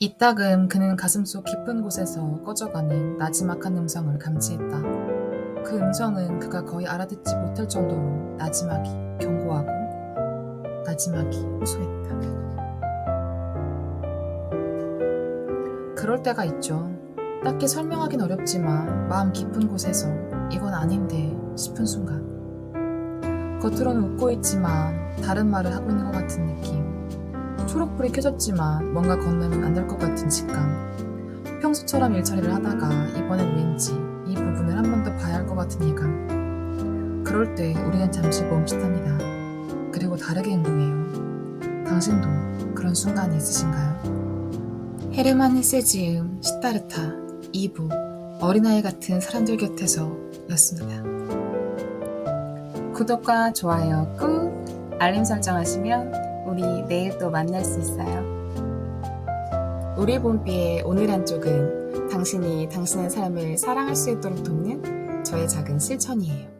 이따금 그는 가슴속 깊은 곳에서 꺼져가는 나지막한 음성을 감지했다. 그 음성은 그가 거의 알아듣지 못할 정도로 나지막이 견고하고 나지막이 소했다. 그럴 때가 있죠. 딱히 설명하긴 어렵지만 마음 깊은 곳에서 이건 아닌데 싶은 순간. 겉으로는 웃고 있지만 다른 말을 하고 있는 것 같은 느낌. 초록불이 켜졌지만 뭔가 건너면 안 될 것 같은 직감. 평소처럼 일처리를 하다가 이번엔 왠지 이 부분을 한 번 더 봐야 할 것 같은 예감. 그럴 때 우리는 잠시 멈칫합니다. 그리고 다르게 행동해요. 당신도 그런 순간이 있으신가요? 헤르만 헤세지음 시타르타 2부 어린아이 같은 사람들 곁에서 였습니다. 구독과 좋아요 꾹 알림 설정하시면 우리 내일 또 만날 수 있어요. 우리 봄비의 오늘 한쪽은 당신이 당신의 삶을 사랑할 수 있도록 돕는 저의 작은 실천이에요.